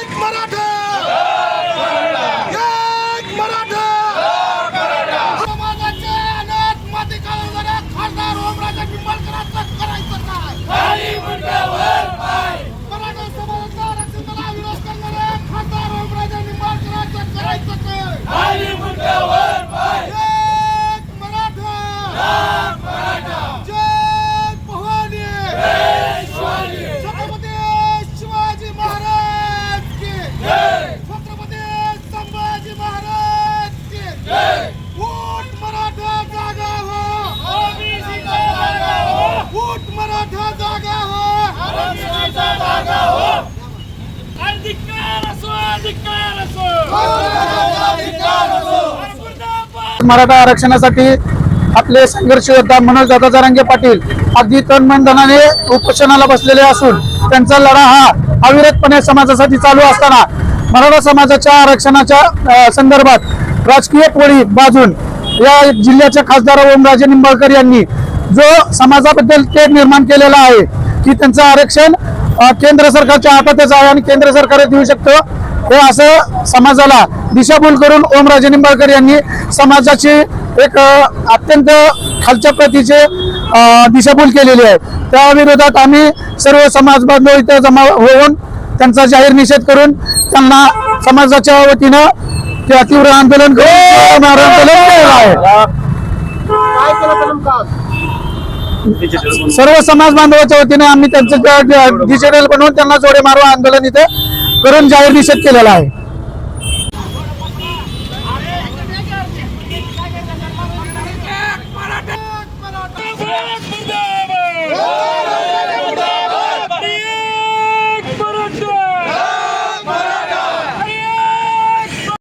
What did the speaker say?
एक मराठा! मराठा जागा हो. अधिकार असो अधिकार असो. मराठा आरक्षणासाठी आपले संघर्ष योद्धा मनोज दादा जरांगे पाटील अगदी तन मन धनाने उपोषणाला बसलेले असून त्यांचा लढा हा अविरतपणे समाजासाठी चालू असताना मराठा समाजाच्या आरक्षणाच्या संदर्भात राजकीय पोळी बाजून या जिल्ह्याचे खासदार ओमराजे निंबाळकर यांनी जो समाजाबद्दल तेढ निर्माण केलेला आहे की त्यांचं आरक्षण केंद्र सरकारच्या हातातच आहे आणि केंद्र सरकारच देऊ शकतं. हे असं समाजाला दिशाभूल करून ओमराजे निंबाळकर यांनी समाजाची एक अत्यंत खालच्या प्रतीचे दिशाभूल केलेली आहे. त्या विरोधात आम्ही सर्व समाज बांधव इथे जमा होऊन त्यांचा जाहीर निषेध करून त्यांना समाजाच्या वतीनं ते तीव्र आंदोलन करून आंदोलन केलेलं आहे. सर्व समाज बांधवाच्या वतीने आम्ही त्यांचं डिजिटल बनवून त्यांना जोडे मारो आंदोलन इथे करून जाहीर निषेध केलेला आहे.